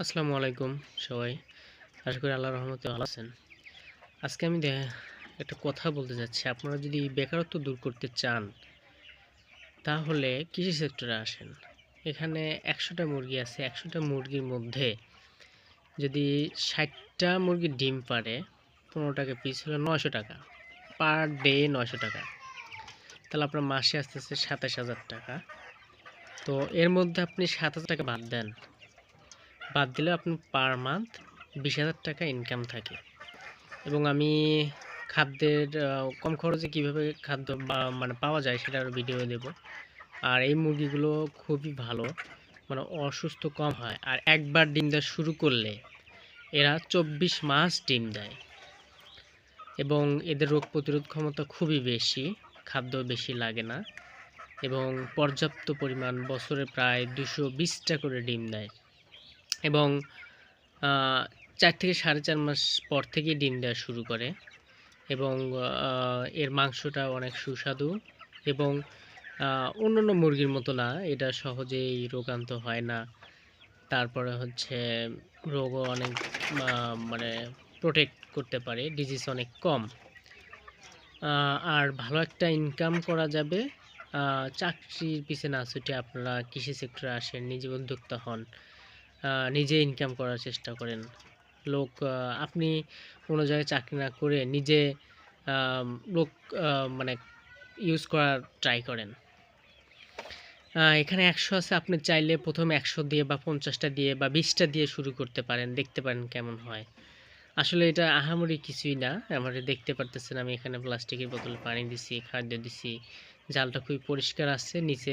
আসসালামু আলাইকুম সবাই। আশা করি আল্লাহর রহমতে ভালো আছেন। আজকে আমি একটা কথা বলতে যাচ্ছি। আপনারা যদি বেকারত্ব দূর করতে চান, তাহলে কৃষি সেক্টরে আসেন। এখানে একশোটা মুরগি আছে, একশোটা মুরগির মধ্যে যদি ষাটটা মুরগি ডিম পারে পনেরো টাকা পিস হলো নয়শো টাকা। পার ডে নয়শো টাকা। তাহলে আপনার মাসে আসতে আসতে সাতাশ হাজার টাকা। তো এর মধ্যে আপনি সাত হাজার টাকা বাদ দেন। বাদ দিলে আপনার পার মান্থ বিশ হাজার টাকা ইনকাম থাকে। এবং আমি খাদ্যের কম খরচে কীভাবে খাদ্য মানে পাওয়া যায় সেটার ভিডিও দেব। আর এই মুরগিগুলো খুবই ভালো মানে অসুস্থ কম হয়। আর একবার ডিম দেওয়া শুরু করলে এরা চব্বিশ মাস ডিম দেয়। এবং এদের রোগ প্রতিরোধ ক্ষমতা খুবই বেশি, খাদ্য বেশি লাগে না। এবং পর্যাপ্ত পরিমাণ বছরে প্রায় দুশো বিশটা করে ডিম দেয়। এবং চার থেকে সাড়ে চার মাস পর থেকে ডিম দেওয়া শুরু করে এবং এর মাংসটা অনেক সুস্বাদু এবং অন্যান্য মুরগির মতো না, এটা সহজেই রোগান্ত হয় না। তারপরে হচ্ছে রোগও অনেক মানে প্রোটেক্ট করতে পারে ডিজিজ অনেক কম। আর ভালো একটা ইনকাম করা যাবে চাকরির পিছনে না আপনারা কৃষি সেক্টরে আসেন, নিজে উদ্যোক্তা হন। নিজে ইনকাম করার চেষ্টা করেন। লোক আপনি কোনো জায়গায় চাকরি না করে নিজে লোক মানে ইউজ করার ট্রাই করেন। এখানে একশো আছে, আপনি চাইলে প্রথমে একশো দিয়ে বা পঞ্চাশটা দিয়ে বা বিশটা দিয়ে শুরু করতে পারেন, দেখতে পারেন কেমন হয়। আসলে এটা আহামরি কিছুই না, আমার দেখতে পারতেছেন, আমি এখানে প্লাস্টিকের বোতলে পানি দিছি, খাদ্য দিছি, জালটা খুবই পরিষ্কার আছে, নিচে